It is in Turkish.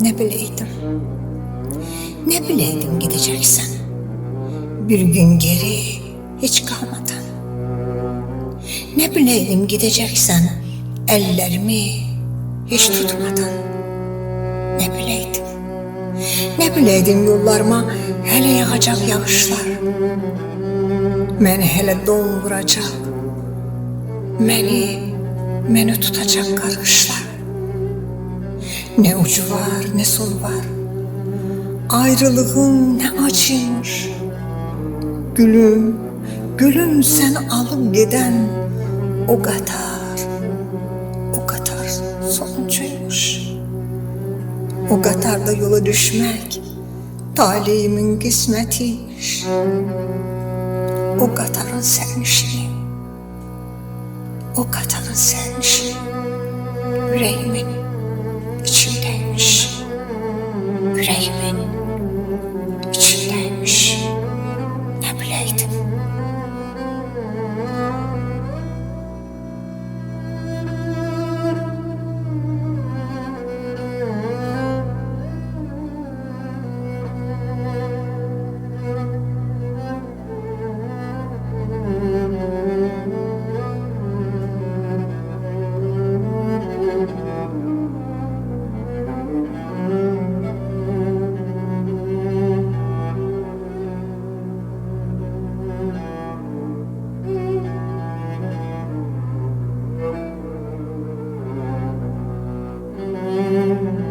ne bileydim. Ne bileydim gideceksen. Bir gün geri hiç kalmadan. Ne bileydim gideceksen ellerimi hiç tutmadan. Ne bileydim. Ne bileydim yollarıma hele yağacak yağışlar. Beni hele don vuracak. Beni, beni tutacak karışlar. Ne ucu var ne sonu var. Ayrılığın ne acıymış. Gülüm, gülüm sen alıp giden o kadar, o kadar sonuncuymuş. O katarda yola düşmek talihimin kısmetiymiş. O katarın sevmişliği, o katarın içindeymiş. Yüreğimin Amen.